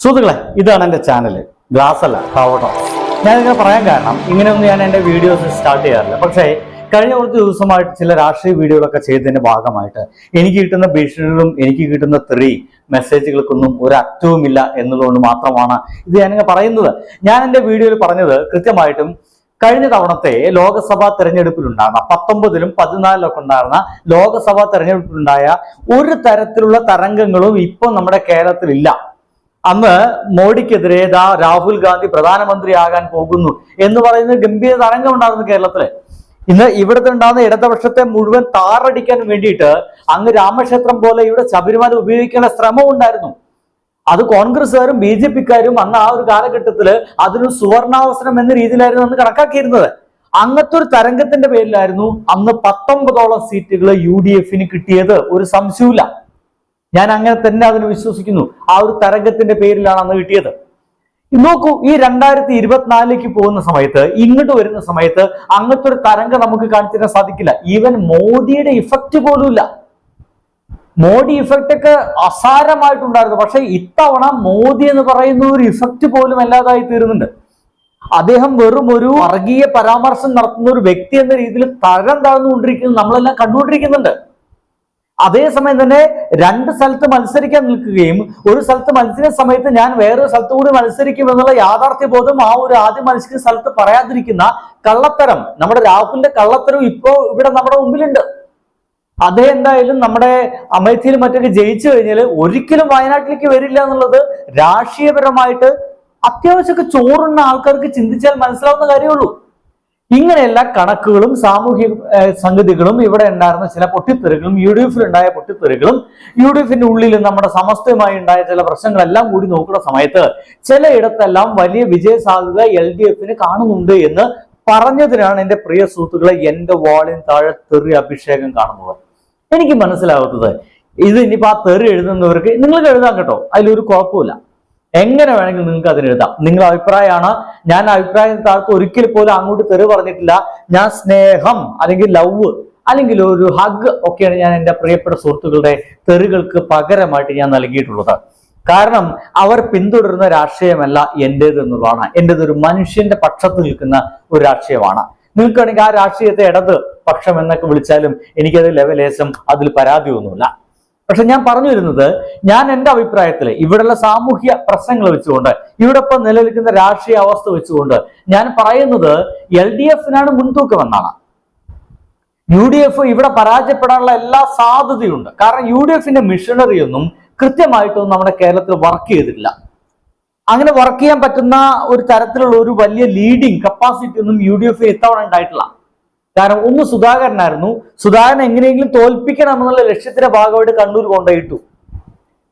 സുഹൃത്തുക്കളെ ഇതാണ് എന്റെ ചാനൽ ഗ്ലാസ് അല്ല കവട്ടോ ഞാൻ ഇങ്ങനെ പറയാൻ കാരണം ഇങ്ങനെയൊന്നും ഞാൻ എന്റെ വീഡിയോസ് സ്റ്റാർട്ട് ചെയ്യാറില്ല. പക്ഷേ കഴിഞ്ഞ കുറച്ച് ദിവസമായിട്ട് ചില രാഷ്ട്രീയ വീഡിയോകളൊക്കെ ചെയ്തതിന്റെ ഭാഗമായിട്ട് എനിക്ക് കിട്ടുന്ന ഭീഷണികളും എനിക്ക് കിട്ടുന്ന തെറി മെസ്സേജുകൾക്കൊന്നും ഒരു അറ്റവുമില്ല എന്നുള്ളതുകൊണ്ട് മാത്രമാണ് ഇത് ഞാനിങ്ങനെ പറയുന്നത്. ഞാൻ എന്റെ വീഡിയോയിൽ പറഞ്ഞത് കൃത്യമായിട്ടും കഴിഞ്ഞ തവണത്തെ ലോക്സഭാ തെരഞ്ഞെടുപ്പിലുണ്ടായിരുന്ന പത്തൊമ്പതിലും പതിനാലിലൊക്കെ ഉണ്ടായിരുന്ന ലോക്സഭാ തെരഞ്ഞെടുപ്പിലുണ്ടായ ഒരു തരത്തിലുള്ള തരംഗങ്ങളും ഇപ്പം നമ്മുടെ കേരളത്തിലില്ല. അന്ന് മോഡിക്കെതിരെ ദാ രാഹുൽ ഗാന്ധി പ്രധാനമന്ത്രിയാകാൻ പോകുന്നു എന്ന് പറയുന്ന ഗംഭീര തരംഗം ഉണ്ടായിരുന്നു കേരളത്തിൽ. ഇന്ന് ഇവിടുത്തെ ഉണ്ടാകുന്ന ഇടതുപക്ഷത്തെ മുഴുവൻ താറടിക്കാൻ വേണ്ടിയിട്ട് അങ്ങ് രാമക്ഷേത്രം പോലെ ഇവിടെ ശബരിമല ഉപയോഗിക്കേണ്ട ശ്രമം ഉണ്ടായിരുന്നു. അത് കോൺഗ്രസ്സുകാരും ബി ജെ പിക്കാരും അന്ന് ആ ഒരു കാലഘട്ടത്തിൽ അതിന് സുവർണാവസരം എന്ന രീതിയിലായിരുന്നു അന്ന് കണക്കാക്കിയിരുന്നത്. അങ്ങനത്തെ ഒരു തരംഗത്തിന്റെ പേരിലായിരുന്നു അന്ന് പത്തൊമ്പതോളം സീറ്റുകൾ യു ഡി എഫിന് കിട്ടിയത്. ഒരു സംശയമില്ല ഞാൻ അങ്ങനെ തന്നെ അതിന് വിശ്വസിക്കുന്നു. ആ ഒരു തരംഗത്തിന്റെ പേരിലാണ് അന്ന് കിട്ടിയത്. നോക്കൂ ഈ രണ്ടായിരത്തി ഇരുപത്തിനാലിലേക്ക് പോകുന്ന സമയത്ത് ഇങ്ങോട്ട് വരുന്ന സമയത്ത് അങ്ങനത്തെ ഒരു തരംഗം നമുക്ക് കാണിച്ചു തരാൻ സാധിക്കില്ല. ഈവൻ മോദിയുടെ ഇഫക്റ്റ് പോലും ഇല്ല മോഡി ഇഫക്റ്റ് ഒക്കെ അസാരമായിട്ടുണ്ടായിരുന്നു. പക്ഷെ ഇത്തവണ മോദി എന്ന് പറയുന്ന ഒരു ഇഫക്റ്റ് പോലും അല്ലാതായി തീരുന്നുണ്ട്. അദ്ദേഹം വെറും ഒരു വർഗീയ പരാമർശം നടത്തുന്ന ഒരു വ്യക്തി എന്ന രീതിയിൽ തരം താഴ്ന്നുകൊണ്ടിരിക്കുന്നത് നമ്മളെല്ലാം കണ്ടുകൊണ്ടിരിക്കുന്നുണ്ട്. അതേസമയം തന്നെ രണ്ട് സ്ഥലത്ത് മത്സരിക്കാൻ നിൽക്കുകയും ഒരു സ്ഥലത്ത് മത്സരിക്കുന്ന സമയത്ത് ഞാൻ വേറൊരു സ്ഥലത്ത് കൂടി മത്സരിക്കും എന്നുള്ള യാഥാർത്ഥ്യ ബോധം ആ ഒരു ആദ്യം മത്സരിക്കുന്ന സ്ഥലത്ത് പറയാതിരിക്കുന്ന കള്ളത്തരം. നമ്മുടെ രാഹുലിന്റെ കള്ളത്തരം ഇപ്പോ ഇവിടെ നമ്മുടെ മുമ്പിലുണ്ട്. അദ്ദേഹം എന്തായാലും നമ്മുടെ അമേഠിയിൽ മറ്റൊക്കെ ജയിച്ചു കഴിഞ്ഞാൽ ഒരിക്കലും വയനാട്ടിലേക്ക് വരില്ല എന്നുള്ളത് രാഷ്ട്രീയപരമായിട്ട് അത്യാവശ്യമൊക്കെ ചോറുണ്ണ ആൾക്കാർക്ക് ചിന്തിച്ചാൽ മനസ്സിലാവുന്ന കാര്യമുള്ളൂ ഇങ്ങനെയുള്ള കണക്കുകളും സാമൂഹ്യ സംഗതികളും ഇവിടെ ഉണ്ടായിരുന്ന ചില പൊട്ടിത്തെറികളും യു ഡി എഫിൽ ഉണ്ടായ പൊട്ടിത്തെറികളും യു ഡി എഫിന്റെ ഉള്ളിൽ നമ്മുടെ സമസ്തയുമായി ഉണ്ടായ ചില പ്രശ്നങ്ങളെല്ലാം കൂടി നോക്കുന്ന സമയത്ത് ചിലയിടത്തെല്ലാം വലിയ വിജയ സാധ്യത എൽ ഡി എഫിന് കാണുന്നുണ്ട് എന്ന് പറഞ്ഞതിനാണ് എന്റെ പ്രിയ സുഹൃത്തുക്കളെ എന്റെ വാളിന് താഴെ തെറി അഭിഷേകം കാണുന്നത്. എനിക്ക് മനസ്സിലാകുന്നത് ഇത് ഇനിയിപ്പോ ആ തെറി എഴുതുന്നവർക്ക് നിങ്ങൾക്ക് എഴുതാം കേട്ടോ. അതിലൊരു കുഴപ്പമില്ല എങ്ങനെ വേണമെങ്കിലും നിങ്ങൾക്ക് അതിന് എഴുതാം. നിങ്ങളുടെ അഭിപ്രായമാണ്. ഞാൻ അഭിപ്രായം താഴ്ത്ത് ഒരിക്കൽ പോലും അങ്ങോട്ട് തെറി പറഞ്ഞിട്ടില്ല. ഞാൻ സ്നേഹം അല്ലെങ്കിൽ ലവ് അല്ലെങ്കിൽ ഒരു ഹഗ് ഒക്കെയാണ് ഞാൻ എന്റെ പ്രിയപ്പെട്ട സുഹൃത്തുക്കളുടെ തെറികൾക്ക് പകരമായിട്ട് ഞാൻ നൽകിയിട്ടുള്ളത്. കാരണം അവർ പിന്തുടരുന്ന രാഷ്ട്രീയമല്ല എന്റേത് എന്നുള്ളതാണ്. എന്റേത് ഒരു മനുഷ്യന്റെ പക്ഷത്ത് നിൽക്കുന്ന ഒരു രാഷ്ട്രീയമാണ്. നിങ്ങൾക്കാണെങ്കിൽ ആ രാഷ്ട്രീയത്തെ ഇടത് പക്ഷം എന്നൊക്കെ വിളിച്ചാലും എനിക്കത് ലെവലേശം അതിൽ പരാതിയൊന്നുമില്ല. പക്ഷെ ഞാൻ പറഞ്ഞു വരുന്നത് ഞാൻ എന്റെ അഭിപ്രായത്തിൽ ഇവിടെയുള്ള സാമൂഹ്യ പ്രശ്നങ്ങൾ വെച്ചുകൊണ്ട് ഇവിടെ ഇപ്പം നിലനിൽക്കുന്ന രാഷ്ട്രീയ അവസ്ഥ വെച്ചുകൊണ്ട് ഞാൻ പറയുന്നത് എൽ ഡി എഫിനാണ് മുൻതൂക്കം എന്നാണ് യു ഡി എഫ് ഇവിടെ പരാജയപ്പെടാനുള്ള എല്ലാ സാധ്യതയുണ്ട്. കാരണം യു ഡി എഫിന്റെ മിഷണറി ഒന്നും കൃത്യമായിട്ടൊന്നും നമ്മുടെ കേരളത്തിൽ വർക്ക് ചെയ്തിട്ടില്ല. അങ്ങനെ വർക്ക് ചെയ്യാൻ പറ്റുന്ന ഒരു തരത്തിലുള്ള ഒരു വലിയ ലീഡിങ് കപ്പാസിറ്റി ഒന്നും യു ഡി എഫിന് ഇത്തവണ ഉണ്ടായിട്ടില്ല. കാരണം ഒന്ന് സുധാകരനായിരുന്നു. സുധാകരൻ എങ്ങനെയെങ്കിലും തോൽപ്പിക്കണം എന്നുള്ള ലക്ഷ്യത്തിന്റെ ഭാഗമായിട്ട് കണ്ണൂർ കൊണ്ടുപോയിട്ടു.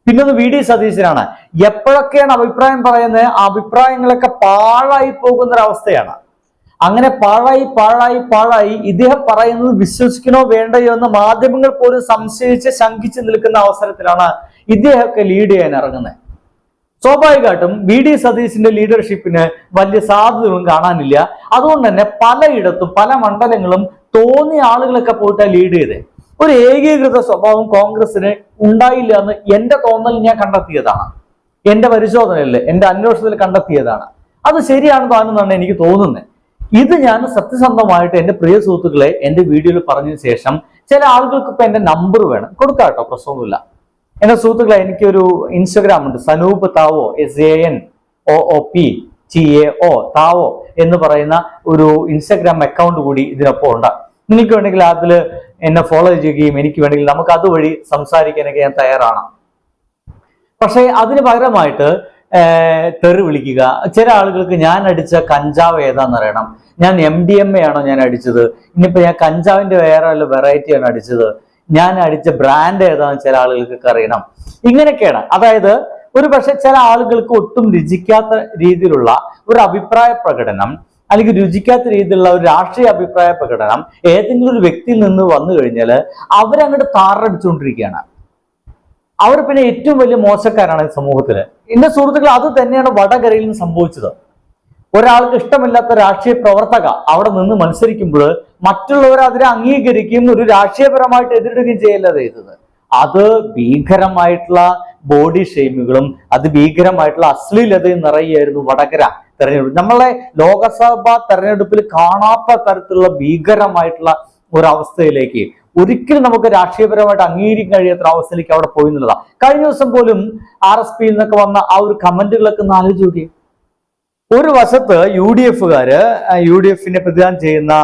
പിന്നെ ഒന്ന് വി ഡി സതീശനാണ്. എപ്പോഴൊക്കെയാണ് അഭിപ്രായം പറയുന്നത്? ആ അഭിപ്രായങ്ങളൊക്കെ പാഴായി പോകുന്ന അവസ്ഥയാണ് അങ്ങനെ പാഴായി പാഴായി പാഴായി ഇദ്ദേഹം പറയുന്നത് വിശ്വസിക്കണോ വേണ്ടയോ എന്ന് മാധ്യമങ്ങൾ പോലും സംശയിച്ച് ശങ്കിച്ച് നിൽക്കുന്ന അവസരത്തിലാണ് ഇദ്ദേഹമൊക്കെ ലീഡ് ചെയ്യാൻ ഇറങ്ങുന്നത്. സ്വാഭാവികമായിട്ടും വി ഡി സതീശിന്റെ ലീഡർഷിപ്പിന് വലിയ സാധ്യതകളും കാണാനില്ല. അതുകൊണ്ട് തന്നെ പലയിടത്തും പല മണ്ഡലങ്ങളും തോന്നിയ ആളുകളൊക്കെ പോയിട്ട് ലീഡ് ചെയ്തേ. ഒരു ഏകീകൃത സ്വഭാവം കോൺഗ്രസിന് ഉണ്ടായില്ല എന്ന് എന്റെ തോന്നൽ ഞാൻ കണ്ടെത്തിയതാണ്. എന്റെ പരിശോധനയിൽ എന്റെ അന്വേഷണത്തിൽ കണ്ടെത്തിയതാണ്. അത് ശരിയാണ് താനെന്നാണ് എനിക്ക് തോന്നുന്നത്. ഇത് ഞാൻ സത്യസന്ധമായിട്ട് എന്റെ പ്രിയ സുഹൃത്തുക്കളെ എന്റെ വീഡിയോയിൽ പറഞ്ഞതിന് ശേഷം ചില ആളുകൾക്ക് ഇപ്പൊ എന്റെ നമ്പർ വേണം. കൊടുക്കാം കേട്ടോ പ്രശ്നമൊന്നുമില്ല. എന്റെ സുഹൃത്തുക്കളെ എനിക്കൊരു ഇൻസ്റ്റഗ്രാം ഉണ്ട്. Sanoop Tao S A N O O P T A O Tao എന്ന് പറയുന്ന ഒരു ഇൻസ്റ്റഗ്രാം അക്കൗണ്ട് കൂടി ഇതിനൊപ്പം ഉണ്ട്. നിങ്ങൾക്ക് വേണമെങ്കിൽ അതിൽ എന്നെ ഫോളോ ചെയ്യുകയും എനിക്ക് വേണമെങ്കിൽ നമുക്ക് അതുവഴി സംസാരിക്കാനൊക്കെ ഞാൻ തയ്യാറാണ്. പക്ഷേ അതിന് പകരമായിട്ട് തെറി വിളിക്കുക. ചില ആളുകൾക്ക് ഞാൻ അടിച്ച കഞ്ചാവ് ഏതാന്ന് അറിയണം. ഞാൻ എം ഡി എം എ ആണോ ഞാൻ അടിച്ചത്? ഇനിയിപ്പോ ഞാൻ കഞ്ചാവിന്റെ വേറെ വെറൈറ്റി ആണ് അടിച്ചത്? ഞാൻ അടിച്ച ബ്രാൻഡ് ഏതാന്ന് ചില ആളുകൾക്ക് അറിയണം. ഇങ്ങനെയൊക്കെയാണ്. അതായത് ഒരു പക്ഷെ ചില ആളുകൾക്ക് ഒട്ടും രുചിക്കാത്ത രീതിയിലുള്ള ഒരു അഭിപ്രായ പ്രകടനം അല്ലെങ്കിൽ രുചിക്കാത്ത രീതിയിലുള്ള ഒരു രാഷ്ട്രീയ അഭിപ്രായ പ്രകടനം ഏതെങ്കിലും ഒരു വ്യക്തിയിൽ നിന്ന് വന്നു കഴിഞ്ഞാൽ അവരങ്ങോട്ട് താറടിച്ചുകൊണ്ടിരിക്കുകയാണ്. അവർ പിന്നെ ഏറ്റവും വലിയ മോശക്കാരാണ് ഈ സമൂഹത്തിൽ എന്റെ സുഹൃത്തുക്കൾ അത് തന്നെയാണ് വടകരയിൽ നിന്ന് സംഭവിച്ചത്. ഒരാൾക്ക് ഇഷ്ടമില്ലാത്ത രാഷ്ട്രീയ പ്രവർത്തക അവിടെ നിന്ന് മത്സരിക്കുമ്പോൾ മറ്റുള്ളവർ അതിനെ അംഗീകരിക്കുകയും ഒരു രാഷ്ട്രീയപരമായിട്ട് എതിരിടുകയും ചെയ്യല്ല ചെയ്തത് അത് ഭീകരമായിട്ടുള്ള ബോഡി ഷെയിമുകളും അത് ഭീകരമായിട്ടുള്ള അശ്ലീലതയും നിറയായിരുന്നു വടകര തെരഞ്ഞെടുപ്പ്. നമ്മളെ ലോകസഭാ തെരഞ്ഞെടുപ്പിൽ കാണാത്ത തരത്തിലുള്ള ഭീകരമായിട്ടുള്ള ഒരവസ്ഥയിലേക്ക് ഒരിക്കലും നമുക്ക് രാഷ്ട്രീയപരമായിട്ട് അംഗീകരിക്കാൻ കഴിയാത്ത അവസ്ഥയിലേക്ക് അവിടെ പോയി എന്നുള്ളതാണ് കഴിഞ്ഞ ദിവസം പോലും ആർ എസ് പിയിൽ നിന്നൊക്കെ വന്ന ആ ഒരു കമന്റുകളൊക്കെ ഒന്ന് ആലോചിച്ച് ഒരു വശത്ത് യു ഡി എഫുകാര് യു ഡി എഫിനെ പ്രതിദാനം ചെയ്യുന്ന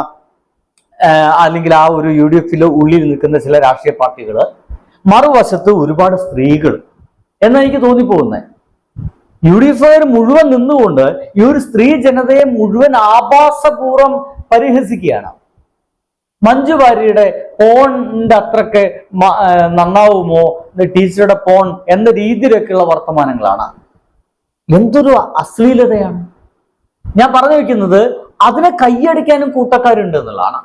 അല്ലെങ്കിൽ ആ ഒരു യു ഡി എഫിലെ ഉള്ളിൽ നിൽക്കുന്ന ചില രാഷ്ട്രീയ പാർട്ടികൾ മറുവശത്ത് ഒരുപാട് സ്ത്രീകൾ എന്നാണ് എനിക്ക് തോന്നിപ്പോകുന്നത് യു ഡി എഫുകാർ മുഴുവൻ നിന്നുകൊണ്ട് ഈ ഒരു സ്ത്രീ ജനതയെ മുഴുവൻ ആഭാസപൂർവം പരിഹസിക്കുകയാണ്. മഞ്ജു വാര്യയുടെ പോണിന്റെ അത്രയ്ക്ക് നന്നാവുമോ? ടീച്ചറുടെ പോൺ എന്ന രീതിയിലൊക്കെയുള്ള വർത്തമാനങ്ങളാണ്. എന്തൊരു അശ്ലീലതയാണ്. ഞാൻ പറഞ്ഞു വെക്കുന്നത് അതിനെ കൈയടിക്കാനും കൂട്ടക്കാരുണ്ട് എന്നുള്ളതാണ്.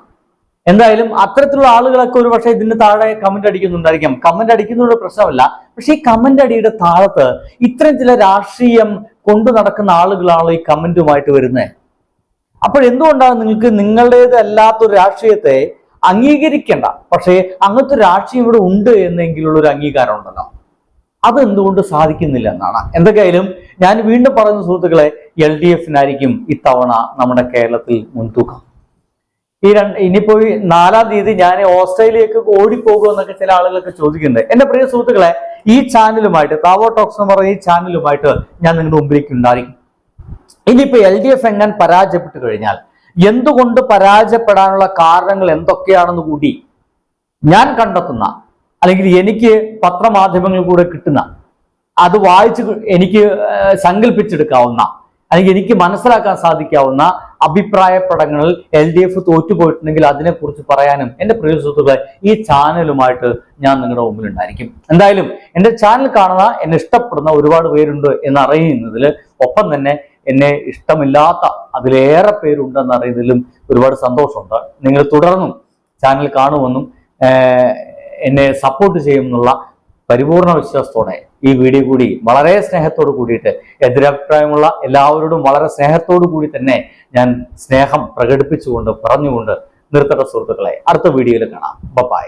എന്തായാലും അത്തരത്തിലുള്ള ആളുകളൊക്കെ ഒരു പക്ഷേ ഇതിന് താഴെ കമന്റ് അടിക്കുന്നുണ്ടായിരിക്കാം. കമന്റ് അടിക്കുന്നത് പ്രശ്നമല്ല. പക്ഷെ ഈ കമന്റ് അടിയുടെ താഴത്ത് ഇത്തരം ചില രാഷ്ട്രീയം കൊണ്ടു നടക്കുന്ന ആളുകളാണ് ഈ കമന്റുമായിട്ട് വരുന്നത് അപ്പോൾ എന്തുകൊണ്ടാണ് നിങ്ങൾക്ക് നിങ്ങളുടേതല്ലാത്തൊരു രാഷ്ട്രീയത്തെ അംഗീകരിക്കേണ്ട? പക്ഷേ അങ്ങനത്തെ രാഷ്ട്രീയം ഇവിടെ ഉണ്ട് എന്നെങ്കിലുള്ള ഒരു അംഗീകാരം ഉണ്ടല്ലോ. അത് എന്തുകൊണ്ട് സാധിക്കുന്നില്ല എന്നാണ്. എന്തൊക്കെയായാലും ഞാൻ വീണ്ടും പറയുന്ന സുഹൃത്തുക്കളെ എൽ ഡി എഫിനായിരിക്കും ഇത്തവണ നമ്മുടെ കേരളത്തിൽ മുൻതൂക്കം. ഈ രണ്ട് ഇനിയിപ്പോ ഈ നാലാം തീയതി ഞാൻ ഓസ്ട്രേലിയക്ക് ഓടിപ്പോകുമോ എന്നൊക്കെ ചില ആളുകളൊക്കെ ചോദിക്കുന്നുണ്ട്. എന്റെ പ്രിയ സുഹൃത്തുക്കളെ ഈ ചാനലുമായിട്ട് താവോ ടോക്സ് എന്ന് പറയുന്ന ഈ ചാനലുമായിട്ട് ഞാൻ നിങ്ങളുടെ മുമ്പിലേക്ക് ഉണ്ടായിരിക്കും ഇനിയിപ്പോ എൽ ഡി എഫ് എങ്ങാൻ പരാജയപ്പെട്ടു കഴിഞ്ഞാൽ എന്തുകൊണ്ട് പരാജയപ്പെടാനുള്ള കാരണങ്ങൾ എന്തൊക്കെയാണെന്ന് കൂടി ഞാൻ കണ്ടെത്തുന്ന അല്ലെങ്കിൽ എനിക്ക് പത്രമാധ്യമങ്ങളിൽ കൂടെ കിട്ടുന്ന അത് വായിച്ച് എനിക്ക് സങ്കല്പിച്ചെടുക്കാവുന്ന അല്ലെങ്കിൽ എനിക്ക് മനസ്സിലാക്കാൻ സാധിക്കാവുന്ന അഭിപ്രായ പടങ്ങളിൽ എൽ ഡി എഫ് തോറ്റുപോയിട്ടുണ്ടെങ്കിൽ അതിനെക്കുറിച്ച് പറയാനും എന്റെ പ്രിയ സുഹൃത്തുക്കളെ ഈ ചാനലുമായിട്ട് ഞാൻ നിങ്ങളുടെ മുമ്പിൽ ഉണ്ടായിരിക്കും എന്തായാലും എന്റെ ചാനൽ കാണുന്ന എന്നെ ഇഷ്ടപ്പെടുന്ന ഒരുപാട് പേരുണ്ട് എന്നറിയുന്നതിൽ ഒപ്പം തന്നെ എന്നെ ഇഷ്ടമില്ലാത്ത അതിലേറെ പേരുണ്ടെന്ന് അറിയുന്നതിലും ഒരുപാട് സന്തോഷമുണ്ട്. നിങ്ങൾ തുടർന്നും ചാനൽ കാണുമെന്നും എന്നെ സപ്പോർട്ട് ചെയ്യുമെന്നുള്ള പരിപൂർണ വിശ്വാസത്തോടെ ഈ വീഡിയോ കൂടി വളരെ സ്നേഹത്തോട് കൂടിയിട്ട് എതിരഭിപ്രായമുള്ള എല്ലാവരോടും വളരെ സ്നേഹത്തോടു കൂടി തന്നെ ഞാൻ സ്നേഹം പ്രകടിപ്പിച്ചുകൊണ്ട് പറഞ്ഞുകൊണ്ട് നിർത്തട്ട സുഹൃത്തുക്കളെ. അടുത്ത വീഡിയോയിൽ കാണാം. ബൈ